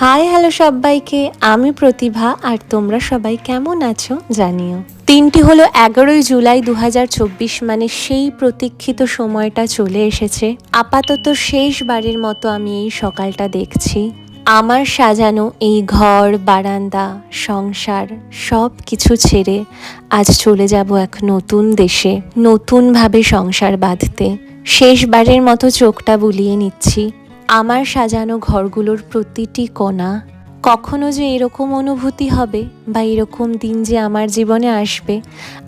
High, hello সবাইকে। আমি প্রতিভা, আর তোমরা সবাই কেমন আছো জানিও। তিনটি হলো এগারোই জুলাই দু হাজার চব্বিশ মানে সেই প্রতীক্ষিত সময়টা চলে এসেছে। আপাতত শেষবারের মতো আমি এই সকালটা দেখছি। আমার সাজানো এই ঘর, বারান্দা, সংসার, সব কিছু ছেড়ে আজ চলে যাব এক নতুন দেশে, নতুনভাবে সংসার বাঁধতে। শেষবারের মতো চোখটা বুলিয়ে নিচ্ছি। আমার সাজানো ঘরগুলোর প্রতিটি কোণা কখনো যে এরকম অনুভূতি হবে বা এরকম দিন যে আমার জীবনে আসবে,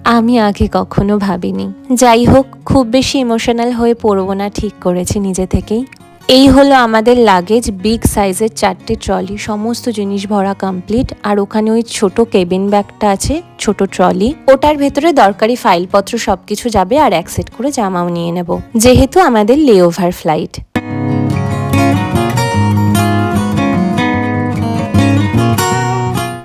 আমি আগে কখনো ভাবিনি। যাই হোক, খুব বেশি ইমোশনাল হয়ে পড়ব না, ঠিক করেছি নিজে থেকেই। এই হলো আমাদের লাগেজ বিগ সাইজের চারটে ট্রলি সমস্ত জিনিস ভরা কমপ্লিট আর ওখানে ওই ছোট কেবিন ব্যাগটা আছে, ছোট ট্রলি ওটার ভেতরে দরকারি ফাইলপত্র সবকিছু যাবে, আর এক করে জামাও নিয়ে নেব। যেহেতু আমাদের লেওভার ফ্লাইট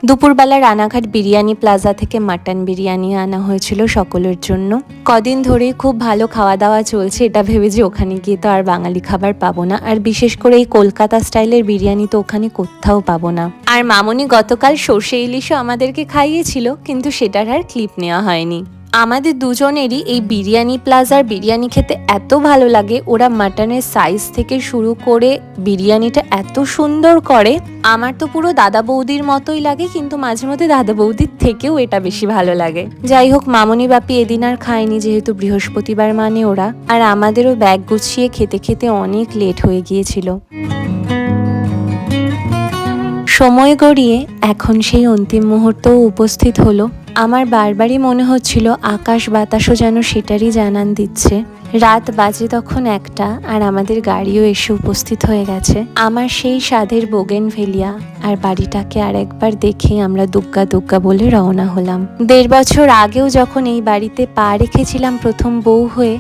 দুপুরবেলা রানাঘাট বিরিয়ানি প্লাজা থেকে মাটন বিরিয়ানি আনা হয়েছিল সকলের জন্য। কদিন ধরেই খুব ভালো খাওয়া দাওয়া চলছে, এটা ভেবে যে ওখানে গিয়ে তো আর বাঙালি খাবার পাবো না। আর বিশেষ করে এই কলকাতা স্টাইলের বিরিয়ানি তো ওখানে কোথাও পাবো না। আর মামনি গতকাল সর্ষে ইলিশও আমাদেরকে খাইয়েছিল, কিন্তু সেটার আর ক্লিপ নেওয়া হয়নি। আমাদের দুজনেরই এই বিরিয়ানি প্লাজার বিরিয়ানি খেতে এত ভালো লাগে। ওরা মাটনের সাইজ থেকে শুরু করে বিরিয়ানিটা এত সুন্দর করে। আমার তো পুরো দাদা বৌদির মতোই লাগে, কিন্তু মাঝে মধ্যে দাদা বৌদির থেকেও এটা বেশি ভালো লাগে। যাই হোক, মামনি বাপি এদিন আর খায়নি যেহেতু বৃহস্পতিবার মানে ওরা। আর আমাদেরও ব্যাগ গুছিয়ে খেতে খেতে অনেক লেট হয়ে গিয়েছিল। সময় গড়িয়ে এখন সেই অন্তিম মুহূর্তও উপস্থিত হলো। আমার বারবারই মনে হচ্ছিল আকাশ বাতাসও যেন সেটারই জানান দিচ্ছে। রাত বাজে তখন একটা আর আমাদের গাড়িও এসে উপস্থিত হয়ে গেছে। আমার সেই স্বাদের বোগেন ভেলিয়া আর বাড়িটাকে আর একবার দেখে আমরা দুগ্গা দুগ্গা বলে রওনা হলাম। দেড় বছর আগেও যখন এই বাড়িতে পা রেখেছিলাম প্রথম বউ হয়ে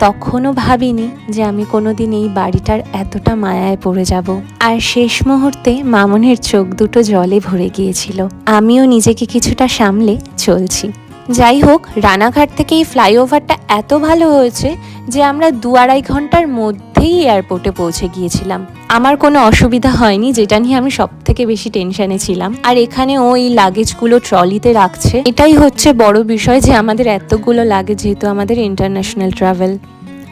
তখনও ভাবিনি যে আমি কোনো দিন এই বাড়িটার এতটা মায়ায় পড়ে যাব। আর শেষ মুহূর্তে মামনের চোখ দুটো জলে ভরে গিয়েছিল। আমিও নিজেকে কিছুটা সামলে চলছি। যাই হোক, রানাঘাট থেকে এই ফ্লাইওভারটা এত ভালো হয়েছে যে আমরা দু আড়াই ঘণ্টার মধ্যেই এয়ারপোর্টে পৌঁছে গিয়েছিলাম। আমার কোনো অসুবিধা হয়নি, যেটা নিয়ে আমি সব থেকে বেশি টেনশনে ছিলাম। আর এখানে ও এই লাগেজগুলো ট্রলিতে রাখছে। এটাই হচ্ছে বড় বিষয় যে আমাদের এতগুলো লাগেজ যেহেতু আমাদের ইন্টারন্যাশনাল ট্রাভেল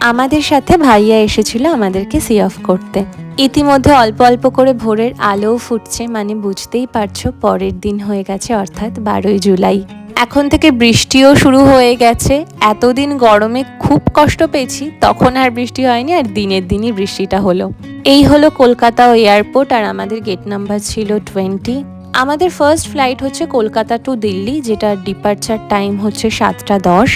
আমাদের সাথে ভাইয়া এসেছিল আমাদেরকে সি অফ করতে। ইতিমধ্যে অল্প অল্প করে ভোরের আলোও ফুটছে মানে বুঝতেই পারছ, পরের দিন হয়ে গেছে, অর্থাৎ বারোই জুলাই। এখন থেকে বৃষ্টিও শুরু হয়ে গেছে। এতদিন গরমে খুব কষ্ট পেয়েছি, তখন আর বৃষ্টি হয়নি আর দিনের দিনই বৃষ্টিটা হলো। এই হলো কলকাতা এয়ারপোর্ট আর আমাদের গেট নাম্বার ছিল টোয়েন্টি। আমাদের ফার্স্ট ফ্লাইট হচ্ছে কলকাতা টু দিল্লি যেটা ডিপার্চার টাইম হচ্ছে সাতটা দশ।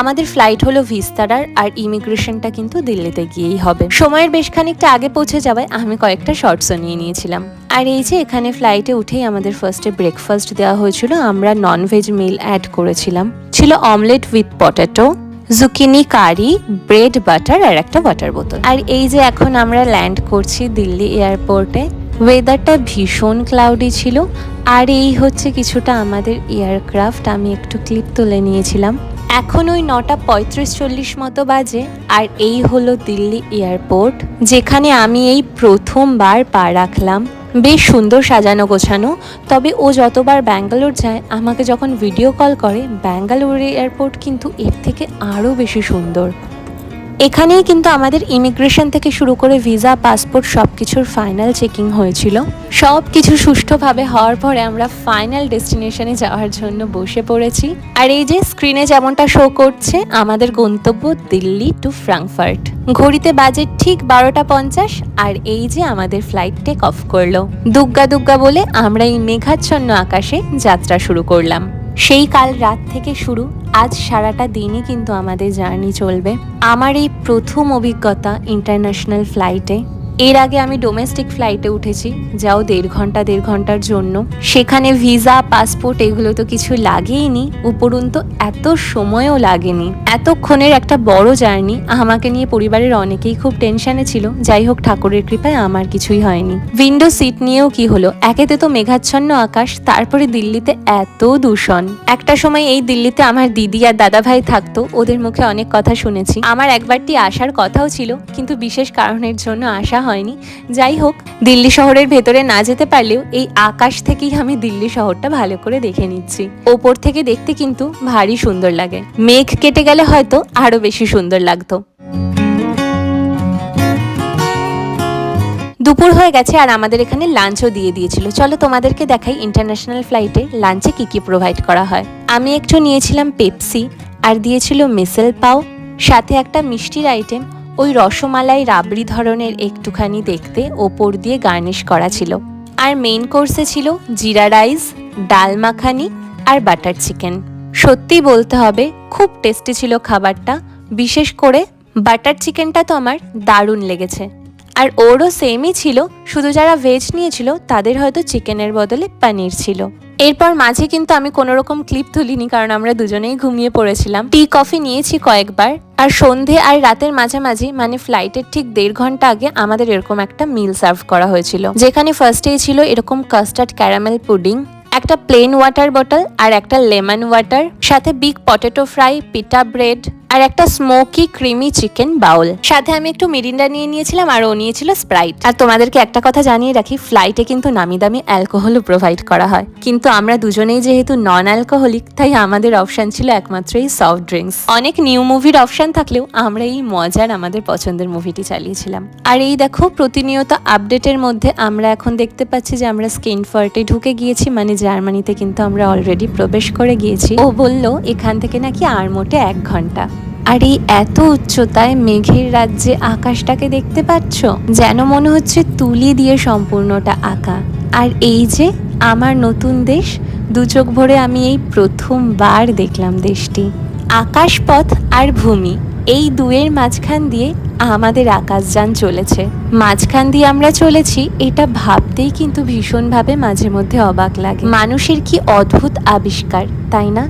আমাদের ফ্লাইট হলো ভিস্তারার আর ইমিগ্রেশনটা কিন্তু দিল্লিতে গিয়েই হবে। সময়ের বেশ খানিকটা আগে পৌঁছে যাওয়ায় আমি কয়েকটা শর্টসও নিয়ে নিয়েছিলাম। আর এই যে এখানে ফ্লাইটে উঠেই আমাদের ফার্স্টে ব্রেকফাস্ট দেওয়া হয়েছিল, আমরা ননভেজ মিল অ্যাড করেছিলাম। ছিল omelette with potato zucchini curry bread butter আর একটা ওয়াটার বোতল আর এই যে এখন আমরা ল্যান্ড করছি দিল্লি এয়ারপোর্টে ওয়েদারটা ভীষণ ক্লাউডি ছিল। আর এই হচ্ছে কিছুটা আমাদের এয়ারক্রাফট আমি একটু ক্লিপ তুলে নিয়েছিলাম। এখন ওই নটা পঁয়ত্রিশ চল্লিশ মতো বাজে, আর এই হলো দিল্লি এয়ারপোর্ট, যেখানে আমি এই প্রথমবার পা রাখলাম। বেশ সুন্দর সাজানো গোছানো, তবে ও যতবার ব্যাঙ্গালোর যায়, আমাকে যখন ভিডিও কল করে, ব্যাঙ্গালোর এয়ারপোর্ট কিন্তু এর থেকে আরও বেশি সুন্দর। এখানেই কিন্তু আমাদের ইমিগ্রেশন থেকে শুরু করে ভিসা পাসপোর্ট সব কিছুর ফাইনাল চেকিং হয়েছিল। সব কিছু সুষ্ঠুভাবে হওয়ার পরে আমরা ফাইনাল ডেস্টিনেশনে যাওয়ার জন্য বসে পড়েছি। আর এই যে স্ক্রিনে যেমনটা শো করছে, আমাদের গন্তব্য দিল্লি টু ফ্রাঙ্কফার্ট ঘড়িতে বাজে ঠিক বারোটা পঞ্চাশ, আর এই যে আমাদের ফ্লাইট টেক অফ করল। দুগ্গা দুগ্গা বলে আমরা এই মেঘাচ্ছন্ন আকাশে যাত্রা শুরু করলাম। সেই কাল রাত থেকে শুরু আজ সারাটা দিনই কিন্তু আমাদের জার্নি চলবে। আমার এই প্রথম অভিজ্ঞতা ইন্টারন্যাশনাল ফ্লাইটে এর আগে আমি ডোমেস্টিক ফ্লাইটে উঠেছি, যাও দেড় ঘণ্টা, দেড় ঘণ্টার জন্য। সেখানে ভিসা পাসপোর্ট এগুলো তো কিছু লাগেইনি, উপরন্তু এত সময়ও লাগেনি। এতক্ষণের একটা বড় জার্নি আমাকে নিয়ে পরিবারের অনেকেই খুব টেনশনে ছিল, যাই হোক ঠাকুরের কৃপায় আমার কিছুই হয়নি। উইন্ডো সিট নিয়েও কি হলো? একেতে তো মেঘাচ্ছন্ন আকাশ, তারপরে দিল্লিতে এত দূষণ। একটা সময় এই দিল্লিতে আমার দিদি আর দাদা ভাই থাকতো, ওদের মুখে অনেক কথা শুনেছি। আমার একবারটি আসার কথাও ছিল, কিন্তু বিশেষ কারণের জন্য আসা হয়নি। যাই হোক, দিল্লি শহরের ভেতরে না যেতে পারলেও এই আকাশ থেকেই আমি দিল্লি শহরটা ভালো করে দেখে নিচ্ছি। ওপর থেকে দেখতে কিন্তু ভারী সুন্দর লাগে। মেঘ কেটে গেলে হয়তো আরও বেশি সুন্দর লাগতো। দুপুর হয়ে গেছে আর আমাদের এখানে লাঞ্চও দিয়ে দিয়েছিল। চলো তোমাদেরকে দেখাই ইন্টারন্যাশনাল ফ্লাইটে লাঞ্চে কি কি প্রোভাইড করা হয়। আমি একটু নিয়েছিলাম পেপসি আর দিয়েছিল মিসেল পাও, সাথে একটা মিষ্টির আইটেম ওই রসমালাই রাবড়ি ধরনের একটুখানি দেখতে ওপর দিয়ে গার্নিশ করা ছিল। আর মেইন কোর্সে ছিল জিরা রাইস, ডাল মাখানি আর বাটার চিকেন। সত্যি বলতে হবে, খুব টেস্টি ছিল খাবারটা। বিশেষ করে বাটার চিকেনটা তো আমার দারুণ লেগেছে। আর ওরও সেমই ছিল, শুধু যারা ভেজ নিয়েছিল তাদের হয়তো চিকেনের বদলে পনির ছিল। এরপর মাঝে কিন্তু আমি কোনো রকম ক্লিপ তুলিনি, কারণ আমরা দুজনেই ঘুমিয়ে পড়েছিলাম। টি কফি নিয়েছি কয়েকবার, আর সন্ধে আর রাতের মাঝামাঝি মানে ফ্লাইটের ঠিক দেড় ঘণ্টা আগে আমাদের এরকম একটা মিল সার্ভ করা হয়েছিল। যেখানে ফার্স্টেই ছিল এরকম কাস্টার্ড ক্যারামেল পুডিং একটা প্লেন ওয়াটার বটল আর একটা লেমন ওয়াটার সাথে big potato fry pita bread আর একটা স্মোকি ক্রিমি চিকেন বাউল সাথে আমি একটু মিরিন্ডা নিয়ে নিয়েছিলাম আর ও নিয়েছিল স্প্রাইট আর তোমাদেরকে একটা কথা জানিয়ে রাখি ফ্লাইটে কিন্তু নামি দামি অ্যালকোহলও প্রোভাইড করা হয়। কিন্তু আমরা দুজনেই যেহেতু নন অ্যালকোহলিক তাই আমাদের অপশন ছিল একমাত্র এই সফট ড্রিঙ্কস অনেক নিউ মুভির অপশন থাকলেও আমরা এই মজার আমাদের পছন্দের মুভিটি চালিয়েছিলাম। আর এই দেখো, প্রতিনিয়ত আপডেটের মধ্যে আমরা এখন দেখতে পাচ্ছি যে আমরা স্কিন ফর্টে ঢুকে গিয়েছি মানে জার্মানিতে কিন্তু আমরা অলরেডি প্রবেশ করে গিয়েছি। ও বলল, এখান থেকে নাকি আর মোটে এক ঘণ্টা। আর এই এত উচ্চতায় মেঘের রাজ্যে আকাশটাকে দেখতে পাচ্ছ? যেন মনে হচ্ছে তুলি দিয়ে সম্পূর্ণটা আঁকা। আর এই যে আমার নতুন দেশ, দু চোখ ভরে আমি এই প্রথমবার দেখলাম দেশটি। আকাশপথ আর ভূমি, এই দুয়ের মাঝখান দিয়ে আমাদের আকাশযান চলেছে। মাঝখান দিয়ে আমরা চলেছি, এটা ভাবতেই কিন্তু ভীষণভাবে মাঝে মধ্যে অবাক লাগে। মানুষের কি অদ্ভুত আবিষ্কার, তাই না?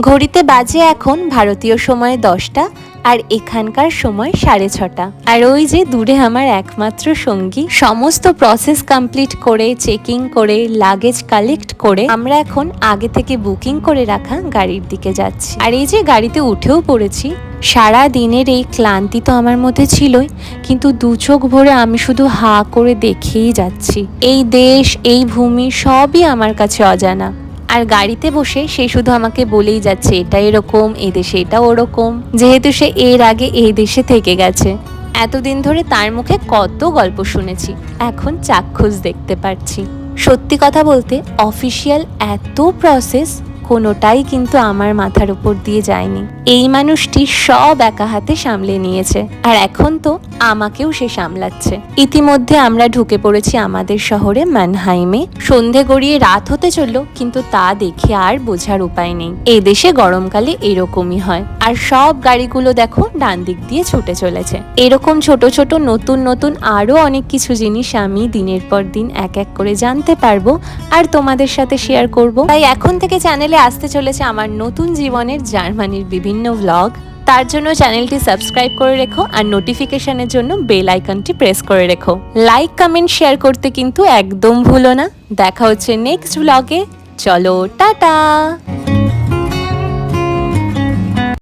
ঘড়িতে বাজে এখন ভারতীয় সময় দশটা আর এখানকার সময় সাড়ে ছটা। আর ওই যে দূরে আমার একমাত্র সঙ্গী, সমস্ত প্রসেস কমপ্লিট করে চেকিং করে লাগেজ কালেক্ট করে, আমরা এখন আগে থেকে বুকিং করে রাখা গাড়ির দিকে যাচ্ছি। আর এই যে গাড়িতে উঠেও পড়েছি, সারা দিনের এই ক্লান্তি তো আমার মধ্যে ছিলই, কিন্তু দু চোখ ভরে আমি শুধু হা করে দেখেই যাচ্ছি। এই দেশ, এই ভূমি সবই আমার কাছে অজানা। আর গাড়িতে বসে সে শুধু আমাকে বলেই যাচ্ছে, এটা এরকম, এ দেশে এটা ওরকম। যেহেতু সে এর আগে এই দেশে থেকে গেছে। এতদিন ধরে তার মুখে কত গল্প শুনেছি, এখন চাক্ষুষ দেখতে পারছি। সত্যি কথা বলতে, অফিসিয়াল এত প্রসেস কোনোটাই কিন্তু আমার মাথার উপর দিয়ে যায়নি। এই মানুষটি সব একা হাতে সামলে নিয়েছে, আর এখন তো আমাকেও সে সামলাচ্ছে। ইতিমধ্যে আমরা ঢুকে পড়েছি আমাদের শহরে ম্যানহাইমে সন্ধে গড়িয়ে রাত হতে চলল, কিন্তু তা দেখে আর বোঝার উপায় নেই। এই দেশে গরমকালে এরকমই হয়। আর সব গাড়িগুলো দেখো, ডান দিক দিয়ে ছুটে চলেছে। এরকম ছোট ছোট, নতুন নতুন আরও অনেক কিছু জিনিস আমি দিনের পর দিন এক এক করে জানতে পারব আর তোমাদের সাথে শেয়ার করব। তাই এখন থেকে চ্যানেলে আসতে চলেছে আমার নতুন জীবনের জার্মানির বিভিন্ন ভ্লগ তার জন্য চ্যানেলটি সাবস্ক্রাইব করে রেখো আর নোটিফিকেশনের জন্য বেল আইকনটি প্রেস করে রেখো। লাইক কমেন্ট শেয়ার করতে কিন্তু একদম ভুলো না। দেখা হচ্ছে নেক্সট ভ্লগে চলো, টাটা!